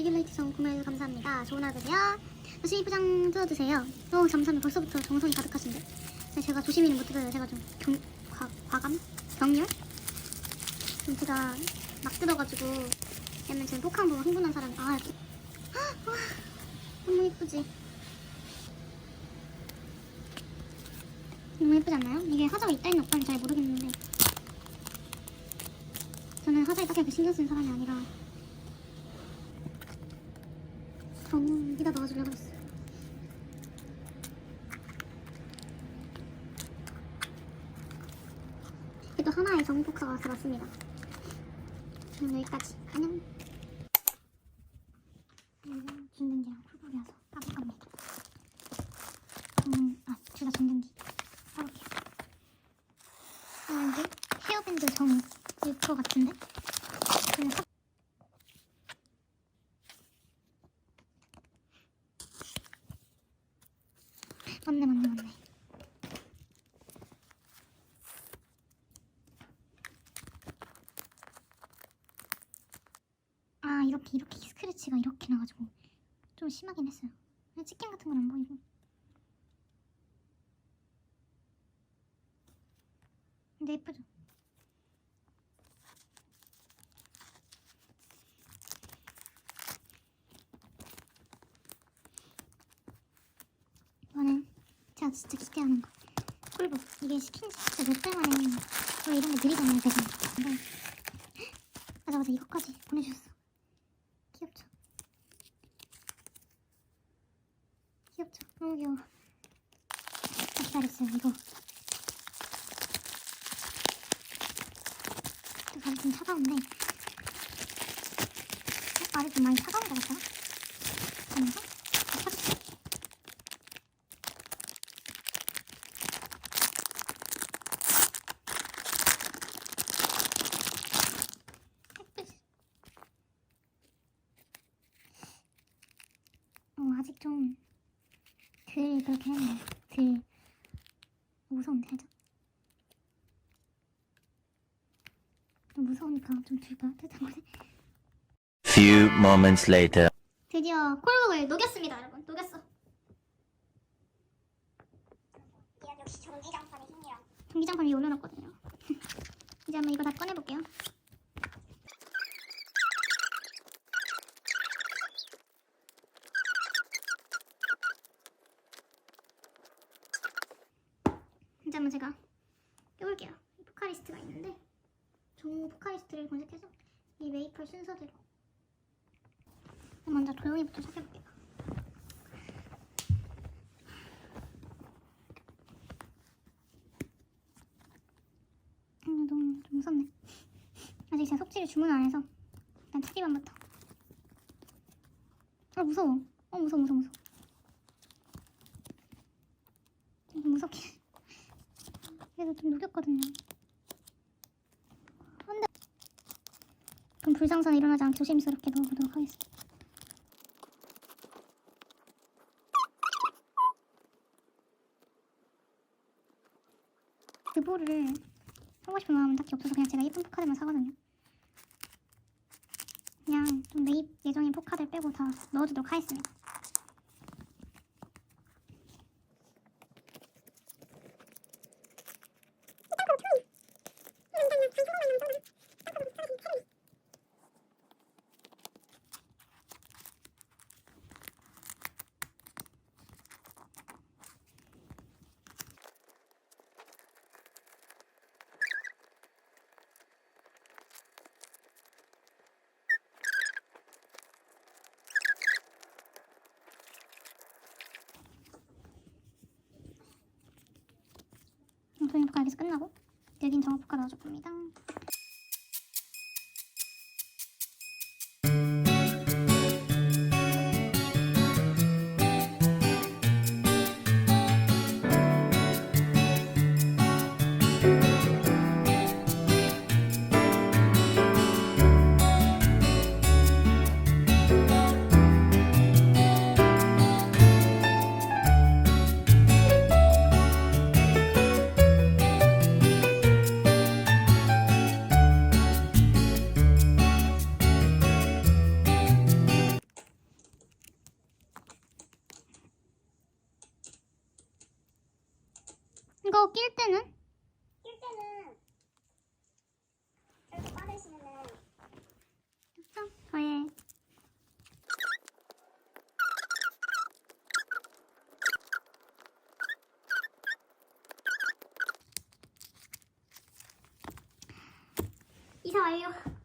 레귤레이트 정 구매 감사합니다. 좋은 하루 되세요. 열심히 포장 뜯어주세요. 어 감사합니다. 벌써부터 정성이 가득하신데. 근데 제가 조심히는 못 뜯어요. 제가 좀 경, 과, 과감? 경률? 좀 제가 막 뜯어가지고 왜냐면 제가 폭항 보고 흥분한 사람이 아 이렇게 와, 너무 예쁘지? 너무 예쁘지 않나요? 이게 화자가 있다 있는 없다는 잘 모르겠는데 저는 화자에 딱히 그 신경 쓰는 사람이 아니라 너무 여기다 넣어주려고 했어. 그래도 하나의 정포카가 들었습니다. 그럼 여기까지. 안녕. 이건 전등기랑 쿨볼이어서 까볼 겁니다. 저는 아둘 다 전등기 까볼게요. 아 이게 헤어밴드 정 일거 같은데 그냥 사- 맞네 맞네 맞네 아 이렇게 이렇게 스크래치가 이렇게 나가지고 좀 심하긴 했어요. 치킨 같은 건 안 보이고. 근데 예쁘죠? 이거는 제가 진짜 기대하는 거. 꿀복 이게 시킨 지 진짜 몇 달 만에 원래 이런 거 느리잖아요 배가 근데 맞아 맞아. 이거까지 보내주셨어 귀엽죠? 귀엽죠? 너무 귀여워 기다렸어요 이거 또 발이 좀 차가운데 어, 발이 좀 많이 차가운 것 펴줄게요 예쁘지? 어, 아직 좀덜 그렇게 했네. 덜 무서운데 살짝. 좀 무서우니까 좀덜 따뜻한 거네. Few moments later. 드디어 콜북을 녹였습니다, 여러분. 녹였어. 이건 역시 전기장판의 힘이야. 전기장판 위에 올려놨거든요. 이제 한번 이거 다 꺼내볼게요. 이제 한번 제가 껴볼게요. 이 포카리스트가 있는데 종 포카리스트를 검색해서 이 메이플 순서대로 먼저 조용히부터 시작해볼게요. 음, 너무 좀 무섭네. 아직 제가 속지를 주문 안 해서 일단 차기반부터. 아 무서워. 어 무서워 무서워 무서워. 좀 무섭게. 그래도 좀 녹였거든요. 안돼. 그럼 불상사는 일어나지 않게 조심스럽게 넣어보도록 하겠습니다. 그보를 하고 싶은 마음은 딱히 없어서 그냥 제가 예쁜 포카들만 사거든요. 그냥 좀 매입 예정인 포카들 빼고 다 넣어주도록 하겠습니다. 도인 포카 여기서 끝나고 여긴 정화 포카 넣어줄 겁니다. 이거 낄 때는? 낄 때는 이렇게 빠르시면은 됐어. 저의 이사 완료.